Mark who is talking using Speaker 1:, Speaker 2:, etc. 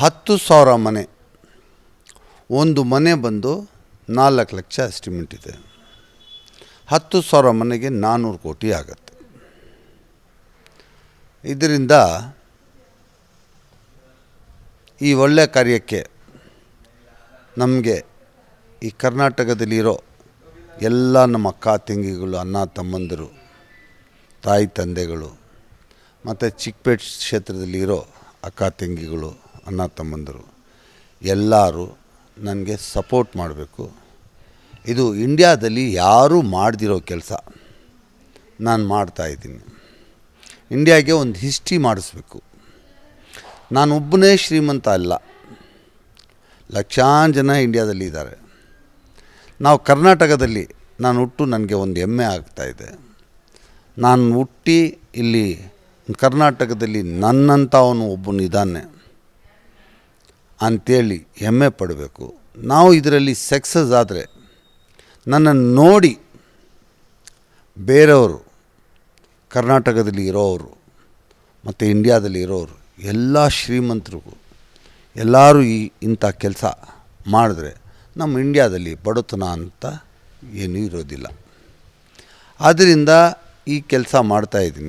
Speaker 1: ಹತ್ತು ಸಾವಿರ ಮನೆ. ಒಂದು ಮನೆ ಬಂದು ನಾಲ್ಕು ಲಕ್ಷ ಎಸ್ಟಿಮೇಟ್ ಇದೆ. ಹತ್ತು ಸಾವಿರ ಮನೆಗೆ ನಾನ್ನೂರು ಕೋಟಿ ಆಗತ್ತೆ. ಇದರಿಂದ ಈ ಒಳ್ಳೆಯ ಕಾರ್ಯಕ್ಕೆ ನಮಗೆ ಈ ಕರ್ನಾಟಕದಲ್ಲಿರೋ ಎಲ್ಲ ನಮ್ಮ ಅಕ್ಕ, ತಂಗಿಗಳು, ಅಣ್ಣ, ತಮ್ಮಂದಿರು, ತಾಯಿ, ತಂದೆಗಳು, ಮತ್ತು ಚಿಕ್ಕಪೇಟೆ ಕ್ಷೇತ್ರದಲ್ಲಿರೋ ಅಕ್ಕ, ತಂಗಿಗಳು ಅಣ್ಣ ತಮ್ಮಂದರು ಎಲ್ಲರೂ ನನಗೆ ಸಪೋರ್ಟ್ ಮಾಡಬೇಕು. ಇದು ಇಂಡಿಯಾದಲ್ಲಿ ಯಾರೂ ಮಾಡದಿರೋ ಕೆಲಸ. ನಾನು ಮಾಡ್ತಾಯಿದ್ದೀನಿ ಇಂಡಿಯಾಗೆ ಒಂದು ಹಿಸ್ಟ್ರಿ ಮಾಡಿಸ್ಬೇಕು. ನಾನೊಬ್ಬನೇ ಶ್ರೀಮಂತ ಅಲ್ಲ. ಲಕ್ಷಾನ್ ಜನ ಇಂಡಿಯಾದಲ್ಲಿ ಇದ್ದಾರೆ. ನಾವು ಕರ್ನಾಟಕದಲ್ಲಿ ನಾನು ಹುಟ್ಟು ನನಗೆ ಒಂದು ಹೆಮ್ಮೆ ಆಗ್ತಾಯಿದೆ ನಾನು ಹುಟ್ಟಿ ಇಲ್ಲಿ ಕರ್ನಾಟಕದಲ್ಲಿ ನನ್ನಂಥವನು ಒಬ್ಬನಿದ್ದಾನೆ. ಅಂಥೇಳಿ ಹೆಮ್ಮೆ ಪಡಬೇಕು. ನಾವು ಇದರಲ್ಲಿ ಸಕ್ಸಸ್ ಆದರೆ ನನ್ನನ್ನು ನೋಡಿ ಬೇರೆಯವರು, ಕರ್ನಾಟಕದಲ್ಲಿ ಇರೋವರು ಮತ್ತು ಇಂಡಿಯಾದಲ್ಲಿ ಇರೋರು ಎಲ್ಲ ಶ್ರೀಮಂತರಿಗೂ, ಎಲ್ಲರೂ ಈ ಇಂಥ ಕೆಲಸ ಮಾಡಿದ್ರೆ ನಮ್ಮ ಇಂಡಿಯಾದಲ್ಲಿ ಬಡತನ ಅಂತ ಏನೂ ಇರೋದಿಲ್ಲ. ಆದ್ದರಿಂದ ಈ ಕೆಲಸ ಮಾಡ್ತಾಯಿದ್ದೀನಿ